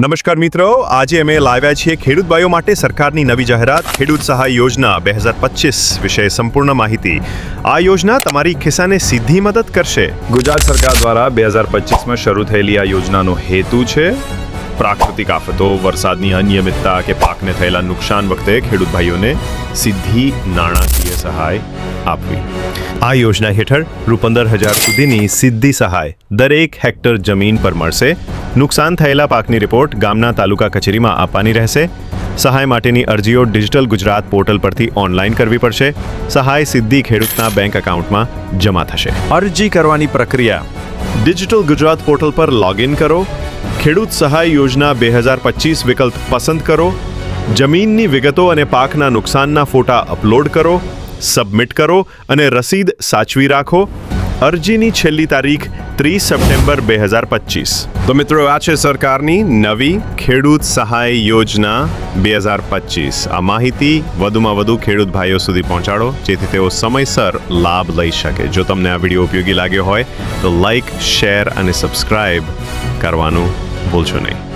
નમસ્કાર મિત્રો, આજે અમે લાવ્યા છીએ ખેડૂત ભાઈઓ માટે સરકારની નવી જાહેરાત, ખેડૂત સહાય યોજના બે હજાર પચીસ વિશે સંપૂર્ણ માહિતી. આ યોજના તમારી ખિસ્સાને સીધી મદદ કરશે. ગુજરાત સરકાર દ્વારા બે હજાર પચીસમાં શરૂ થયેલી આ યોજનાનો હેતુ છે પ્રાકૃતિક આફતો, વરસાદની અનિયમિતતા કે પાકને થયેલા નુકસાન વખતે ખેડૂત ભાઈઓને સીધી નાણાકીય સહાય આપવી. આ યોજના હેઠળ રૂ પંદર હજાર સુધીની સીધી સહાય દરેક હેક્ટર જમીન પર મળશે. નુકસાન થયેલા પાકની રિપોર્ટ ગામના તાલુકા કચેરીમાં આપવાની રહેશે. સહાય માટેની અરજીઓ ડિજિટલ ગુજરાત પોર્ટલ પરથી ઓનલાઈન કરવી પડશે. સહાય સીધી ખેડૂતના બેંક એકાઉન્ટમાં જમા થશે. અરજી કરવાની પ્રક્રિયા. ડિજિટલ ગુજરાત પોર્ટલ પર લોગિન કરો. ખેડૂત સહાય યોજના બે હજાર પચીસ વિકલ્પ પસંદ કરો, જમીનની વિગતો અને પાકના નુકસાનના ફોટા અપલોડ કરો, સબમિટ કરો અને રસીદ સાચવી રાખો. અરજીની છેલ્લી તારીખ ત્રીસ સપ્ટેમ્બર બે હજાર પચીસ. તો મિત્રો, આ છે સરકારની નવી ખેડૂત સહાય યોજના બે હજાર પચીસ. આ માહિતી વધુમાં વધુ ખેડૂત ભાઈઓ સુધી પહોંચાડો, જેથી તેઓ સમયસર લાભ લઈ શકે. જો તમને આ વીડિયો ઉપયોગી લાગ્યો હોય, તો લાઈક શેર અને સબસ્ક્રાઇબ કરવાનું বলছো নেই।